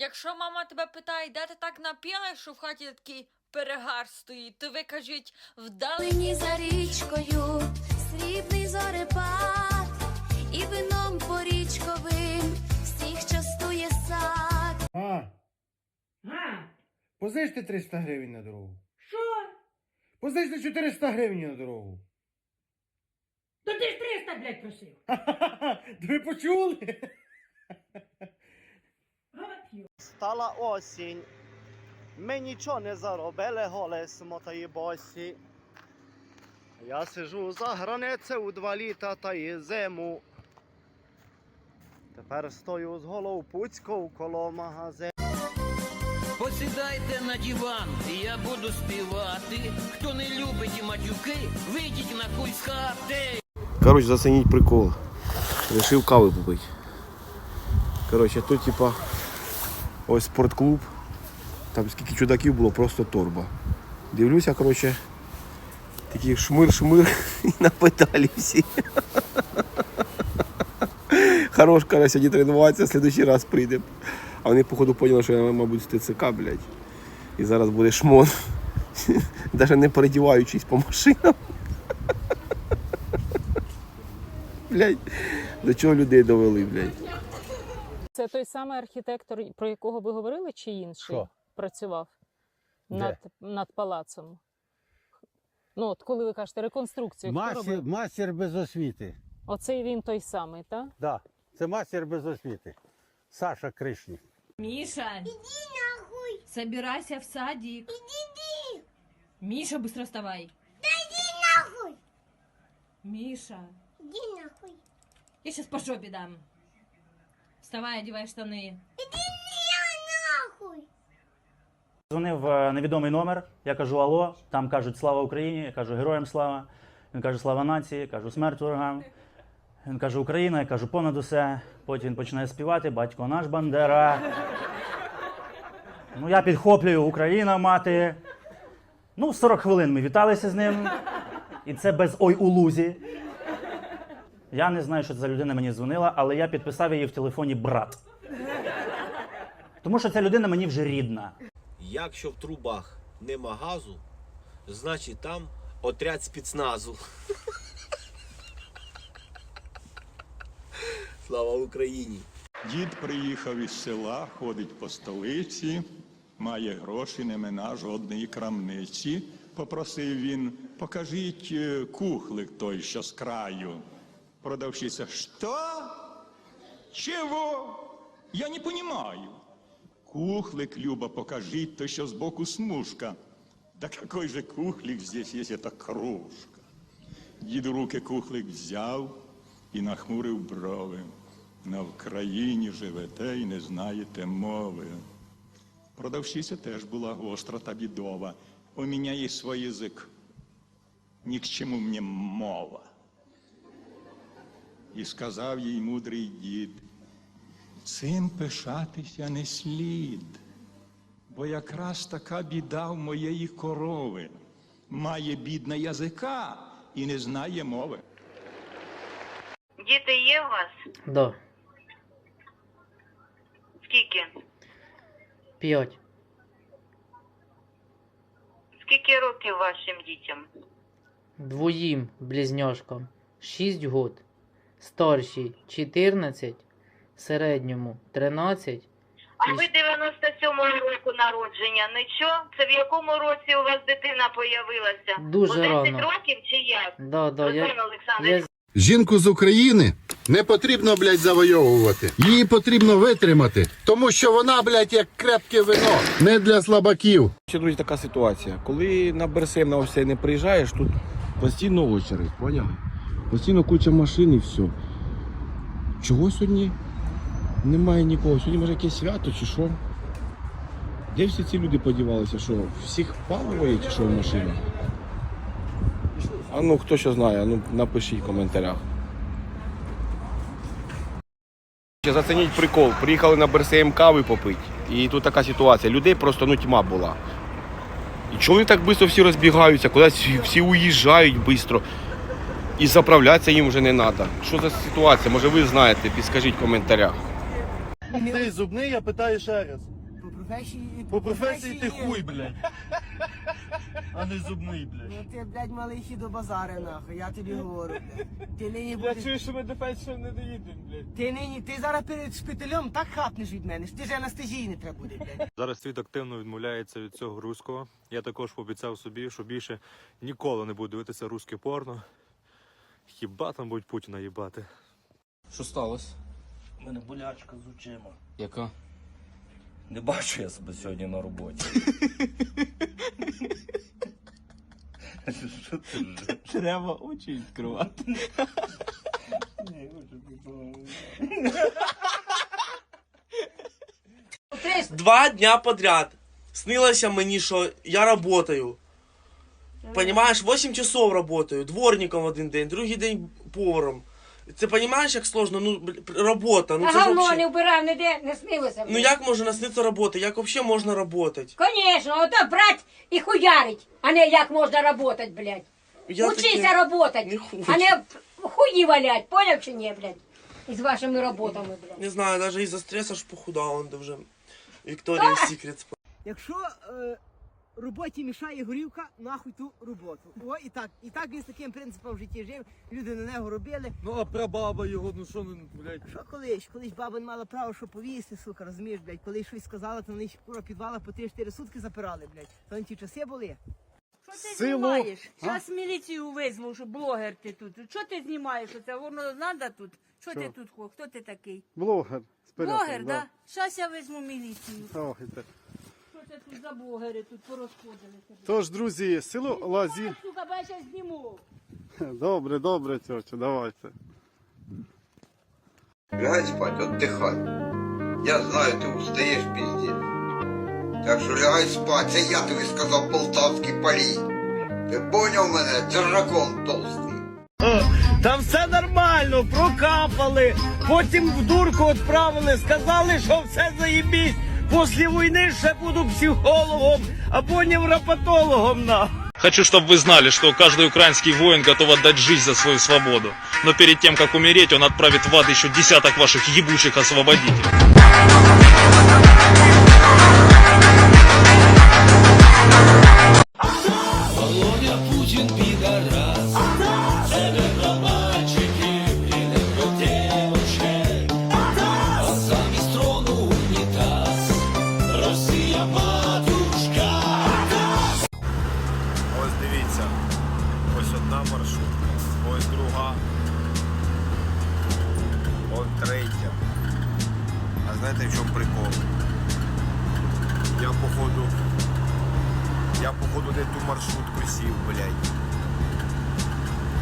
Якщо мама тебе питає, де ти так напіла, що в хаті такий перегар стоїть, то ви кажіть вдали. Мені за річкою срібний зорепад, і вином порічковим всіх частує сад. А, А, позичте 300 гривень на дорогу. що? Позичте 400 гривень на дорогу. То ти ж 300, блядь, просив. Ха-ха-ха, Ви почули? Гават'ю. Стала осінь. Ми нічого не заробили, голе смотої босі. Я сижу за границею у два літа та й зиму. Тепер стою з Головпуцького коло магазину. Посідайте на диван, і я буду співати. Хто не любить матюки, вийдіть на хуй з хати. Короче, заценить прикол. Решив кави попити. Короче, тут типа ось спортклуб. Там скільки чудаків було, просто торба. Дивлюся, короче, такий шмир-шмир і на педалі всі. Хорош, короче, сьогодні тренуватися, в раз прийдемо. А вони, походу, поняли, що я, мабуть, з ТЦК, блядь. І зараз буде шмон. Навіть не передіваючись по машинам. Блядь, до чого людей довели, блядь. Це той самий архітектор, про якого ви говорили, чи інший Що? працював Де? над, над палацом? Ну, от коли ви кажете реконструкцію, хто Мастер, робив? мастер без освіти. Оцей він той самий, так? Да, це мастер без освіти. Саша Кришнік. Миша! Иди нахуй! Собирайся в садик. Иди, Миша, быстро вставай. Нахуй! Миша! Иди нахуй! Я сейчас по жопе дам. Вставай, одевай штаны. Дзвонив е, невідомий номер. Я кажу Алло. Там кажуть Слава Україні. Я кажу Героям слава. Він каже Слава нації, я кажу смерть ворогам. Він каже Україна, я кажу понад усе. Потім він починає співати Батько наш Бандера. Ну, я підхоплюю Україна мати. Ну, 40 хвилин ми віталися з ним. І це без ой у лузі. Я не знаю, що це за людина мені дзвонила, але я підписав її в телефоні брат. Тому що ця людина мені вже рідна. Якщо в трубах нема газу, значить там отряд спецназу. Слава Україні! Дід приїхав із села, ходить по столиці, має гроші, не мина жодної крамниці. Попросив він, покажіть е, кухлик той, що з краю. Продавщиця, що? Чого? Я не понимаю. Кухлик, Люба, покажіть той, що збоку смужка. Да какой же кухлик здесь есть, это кружка. Дід руки кухлик взяв і нахмурив брови. На Вкраїні живете і не знаєте мови. Продавщиця теж була гостра та бідова. У мене є свій язик. Ні к чому мені мова. І сказав їй мудрий дід, цим пишатися не слід, бо якраз така біда в моєї корови. Має бідна язика і не знає мови. Діти є у вас? Да, Скільки? п'ять. Скільки років вашим дітям? Двоїм близньошкам. Шість год. Старшій 14, середньому 13. А ви 97-го року народження. Нічого? Це в якому році у вас дитина появилася? Дуже У 10 рано. років чи як? Да, да, я, я Жінку з України не потрібно, блядь, завойовувати. Її потрібно витримати, тому що вона, блядь, як крепке вино, не для слабаків. Ще, друзі, така ситуація. Коли на Берсем на ось цей не приїжджаєш, тут постійно очередь, поняли? Постійно куча машин і все. Чого сьогодні немає нікого? Сьогодні може якесь свято чи що? Де всі ці люди подівалися? Що? Всіх паливо є чи що в машинах? А ну хто що знає, ну напишіть в коментарях. Зацініть прикол. Приїхали на Берсем кави попити. І тут така ситуація. Людей просто ну тьма була. І чому вони так швидко всі розбігаються, кудись всі уїжджають швидко. І заправлятися їм вже не треба. Що за ситуація? Може ви знаєте, підскажіть в коментарях. Ти зубний, я питаю ще раз. По професії... По професії ти хуй, блядь. А не зубний, блядь. Ну ти, блядь, малий хід до базари, нахуй, я тобі говорю, блядь. Ти нині будеш... що ми до фельдшера не доїдемо, блядь. Ти нині, ти зараз перед шпиталем так хапнеш від мене, що ти ж анестезії не треба буде, блядь. Зараз світ активно відмовляється від цього руського. Я також пообіцяв собі, що більше ніколи не буду дивитися русське порно. Хіба там будуть Путіна їбати? Що сталося? У мене болячка з очима. Яка? Не бачу я себе сьогодні на роботі. Що ти? Треба очі відкривати. Два дня подряд. Снилося мені, що я работаю. Понимаешь, 8 часов работаю, дворником один день, другий день поваром. Ти понимаешь, як сложно? Ну, бл- робота, ну Та це ж говно вообще... не вбирав, ніде не снилося. Ну як може насниться робота? Як вообще можна работать? Конечно, ото брать і хуярить, а не як можна работать, блядь. Я Учися таке работать, не хочу. а не хуї валять, поняв чи ні, блядь? Із вашими роботами, блядь. Не знаю, даже із-за стресу ж похудав, он вже Вікторія Сікрет. Якщо е, роботі мішає горівка, нахуй ту роботу. О, і так, і так він з таким принципом в житті жив, люди на нього робили. Ну а прабаба його, ну що, ну, блядь. Що колись? Колись баба не мала права, що повісти, сука, розумієш, блядь, коли щось сказала, то вони кура підвала по 3-4 сутки запирали, блядь. То не ті часи були. Що ти Силу. знімаєш? А? Зараз міліцію визву, що блогер ти тут. Що ти знімаєш? Оце воно треба тут? Що ти тут? хо- Хто ти такий? Блогер. Блогер, да? Зараз я візьму міліцію. Що це тут за блогери тут порозходилися? Тож, друзі, село Лазі. Сука, бо зніму. Добре, добре, тьотю, давайте. Лягай спать, отдыхай. Я знаю, ты устаешь, пиздец. Так що лягай спать, це я тобі сказав полтавський парій. Ти поняв мене, держакон толстий. Там все нормально, прокапали, потім в дурку відправили, сказали, що все заєбісь. Після війни ще буду психологом, а потім рапатологом на. Хочу, чтобы вы знали, что каждый украинский воин готов отдать жизнь за свою свободу. Но перед тем, как умереть, он отправит в ад еще десяток ваших ебучих освободителей.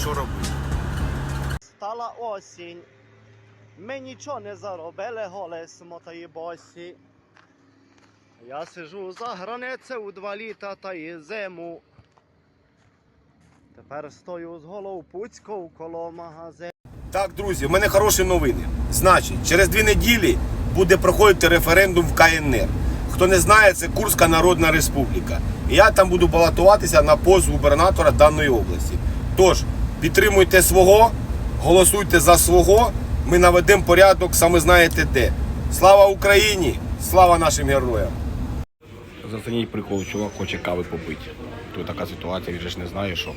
Що робити? Стала осінь. Ми нічого не заробили, голе смотаї босі. Я сижу за границею два літа та й зиму. Тепер стою з Головпуцького коло магазину. Так, друзі, в мене хороші новини. Значить, через дві неділі буде проходити референдум в КНР. Хто не знає, це Курська Народна Республіка. І я там буду балотуватися на пост губернатора даної області. Тож, підтримуйте свого, голосуйте за свого. Ми наведемо порядок, саме знаєте де. Слава Україні! Слава нашим героям! Зацініть прикол, чувак хоче кави попити. Тут така ситуація, він же ж не знає, що.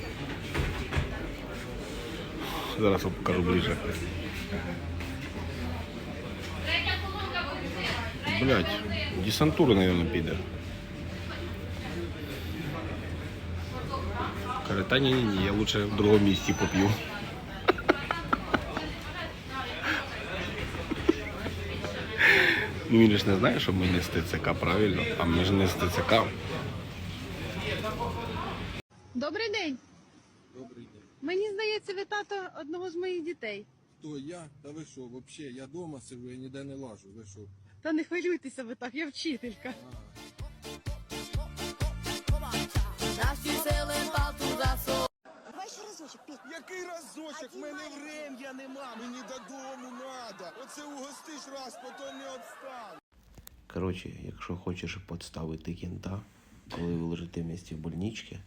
Зараз вам покажу ближче. Блять, десантура, наверное, піде. Каже, та ні, ні, ні, я лучше в другому місці поп'ю. Ну він ж не знає, що ми не з ТЦК, правильно? А ми ж не з ТЦК. Добрий день. Добрий день. Мені здається, ви тато одного з моїх дітей. Хто я? Та ви що, взагалі, я вдома сижу, я ніде не лажу. Ви що? Та не хвилюйтеся ви так, я вчителька. Який разочок? Мене врем'я нема, мені додому надо. Оце угостиш раз, потім не відстань. Коротше, якщо хочеш підставити кінта, коли ви лежите в місті в больничці,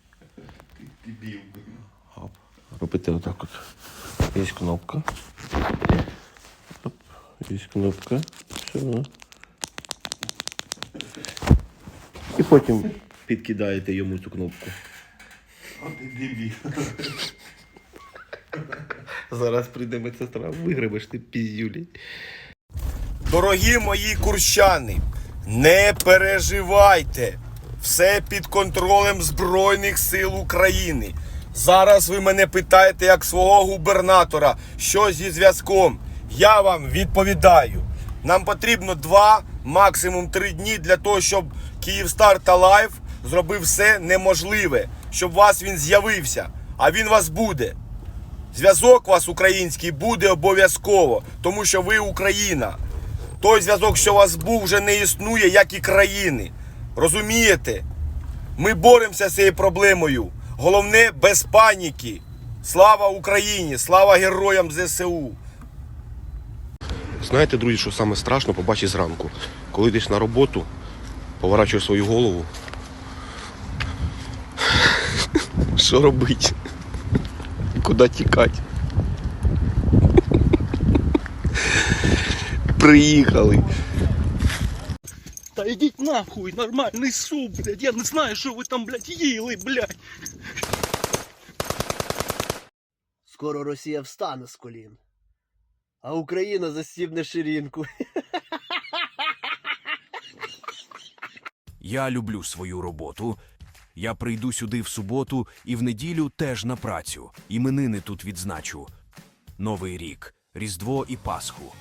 Оп. Робите отак от. Є кнопка. Оп. Є кнопка. Що? І потім підкидаєте йому цю кнопку. Зараз прийде медсестра, вигребеш ти піздюлі. Дорогі мої курщани, не переживайте. Все під контролем Збройних сил України. Зараз ви мене питаєте як свого губернатора, що зі зв'язком. Я вам відповідаю. Нам потрібно два, максимум три дні для того, щоб Київстар та Лайф зробив все неможливе, щоб вас він з'явився. А він вас буде. Зв'язок вас український буде обов'язково, тому що ви Україна. Той зв'язок, що у вас був, вже не існує, як і країни. Розумієте? Ми боремося з цією проблемою. Головне без паніки. Слава Україні! Слава героям ЗСУ! Знаєте, друзі, що саме страшно побачити зранку. Коли йдеш на роботу, поворачуєш свою голову. Що робити? Куди тікати? Приїхали. Та йдіть нахуй, нормальний суп, блядь. Я не знаю, що ви там, блядь, їли, блядь. Скоро Росія встане з колін, а Україна застібне ширинку. Я люблю свою роботу. Я прийду сюди в суботу і в неділю теж на працю. Іменини тут відзначу. Новий рік, Різдво і Пасху.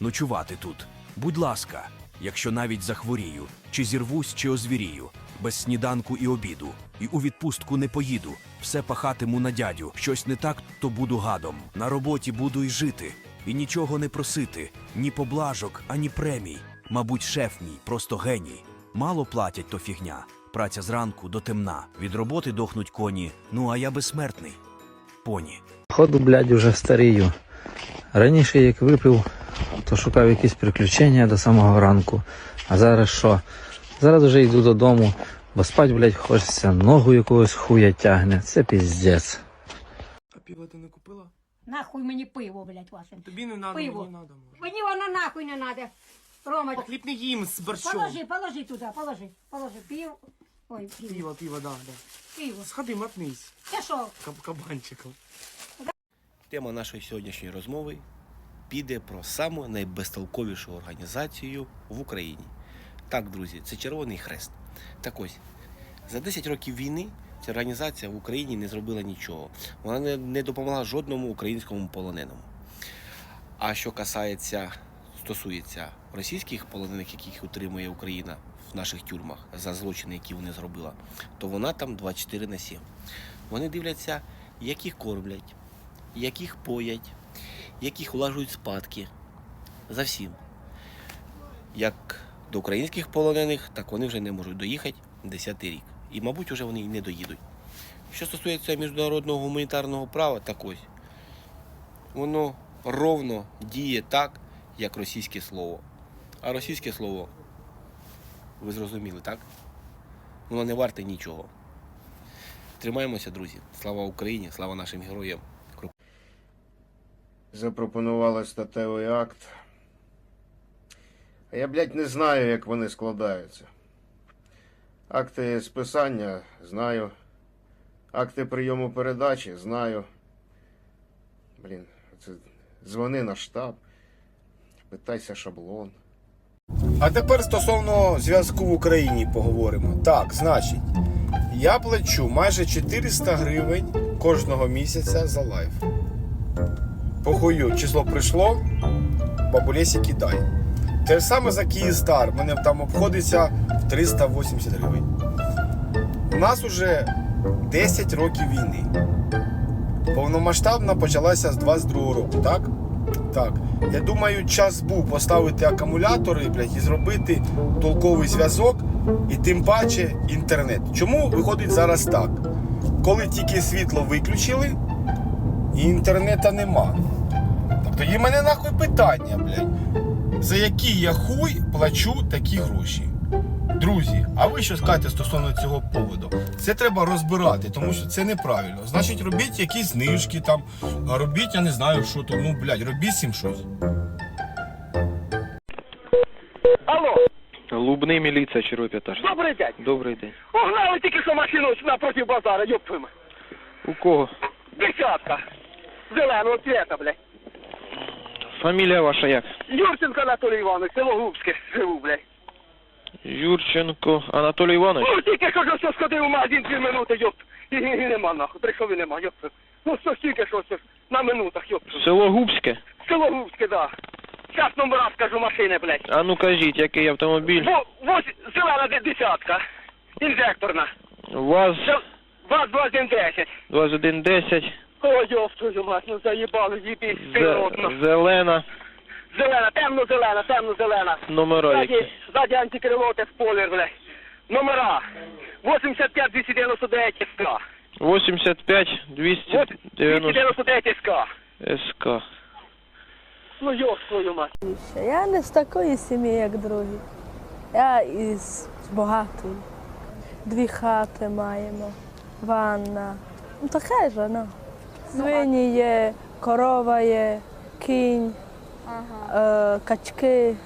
Ночувати тут. Будь ласка, якщо навіть захворію, чи зірвусь, чи озвірію, без сніданку і обіду, і у відпустку не поїду. Все пахатиму на дядю. Щось не так, то буду гадом. На роботі буду й жити, і нічого не просити, ні поблажок, ані премій. Мабуть, шеф мій просто геній. Мало платять то фігня. Праця зранку до темна. Від роботи дохнуть коні. Ну а я безсмертний. Поні. Ходу, блядь, уже старію. Раніше, як випив, то шукав якісь приключення до самого ранку. А зараз що? Зараз вже йду додому, бо спать, блядь, хочеться, ногу якогось хуя тягне. Це піздець. А пиво ти не купила? Нахуй мені пиво, блядь, ваше. Тобі не надо, Пиво. мені надо. може. Мені воно нахуй не надо. Рома, Хліб не їм з борщом. положи, положи туди, положи, положи. Пиво. Ой, пиво. Пиво, пиво, да, да. Пиво. Сходи, мотнись. Це що? Каб- Кабанчиком. Тема нашої сьогоднішньої розмови піде про саму найбезтолковішу організацію в Україні. Так, друзі, це Червоний Хрест. Так ось, за 10 років війни ця організація в Україні не зробила нічого. Вона не, не допомогла жодному українському полоненому. А що касається, стосується російських полонених, яких утримує Україна в наших тюрмах за злочини, які вони зробила, то вона там 24 на 7. Вони дивляться, яких кормлять, яких поять, яких улажують спадки. За всім. Як до українських полонених, так вони вже не можуть доїхати 10-й рік. І, мабуть, вже вони і не доїдуть. Що стосується міжнародного гуманітарного права, так ось. Воно ровно діє так, як російське слово. А російське слово, ви зрозуміли, так? Воно не варте нічого. Тримаємося, друзі. Слава Україні, слава нашим героям. запропонували статевий акт. А я, блядь, не знаю, як вони складаються. Акти списання знаю. Акти прийому передачі знаю. Блін, це дзвони на штаб. Питайся шаблон. А тепер стосовно зв'язку в Україні поговоримо. Так, значить, я плачу майже 400 гривень кожного місяця за лайф. Похую, число прийшло, бабулесі кидай. Те ж саме за Київстар, мене там обходиться в 380 гривень. У нас уже 10 років війни. Повномасштабна почалася з 22 року, так? Так. Я думаю, час був поставити акумулятори блядь, і зробити толковий зв'язок, і тим паче інтернет. Чому виходить зараз так? Коли тільки світло виключили, і інтернету нема. Тоді в мене нахуй питання, блядь. За які я хуй плачу такі гроші? Друзі, а ви що скажете стосовно цього поводу? Це треба розбирати, тому що це неправильно. Значить, робіть якісь знижки там, робіть, я не знаю, що то. Ну, блядь, робіть всім щось. Алло, Лубний міліція, червий п'ятаж. Добрий день. Добрий день. Погнали тільки що машину напроти базара, ёптуємо. У кого? Десятка. Зеленого цвета, блядь. Фамілія ваша як? Юрченко Анатолій Іванович, село Губське, живу, блядь. Юрченко Анатолій Іванович. Ну, тільки що ж сходив у магазин дві минути, ёпт. І, і, і нема нахуй, прийшов і нема, ёпт. Ну, що ж тільки що, що ж, на минутах, ёпт. Село Губське. Село Губське, да. Зараз номера скажу машини, блядь. А ну кажіть, який автомобіль? Во, ось зелена де- десятка. Інжекторна. ВАЗ ВАЗ 2110. 2110. Ой, ёб твою мать, ну заїбали, їбіть, Зе- природно. Зелена. Зелена, темно-зелена, темно-зелена. Номера які? ззаді антикрилоте спойлер, блядь. Номера. 85 299 СК. 85 290 299 СК. СК. Ну йоб твою мать. Я не з такої сім'ї, як другі. Я із багатої. Дві хати маємо, ванна. Ну таке ж, ну. Свині є, корова є, кінь, е, качки.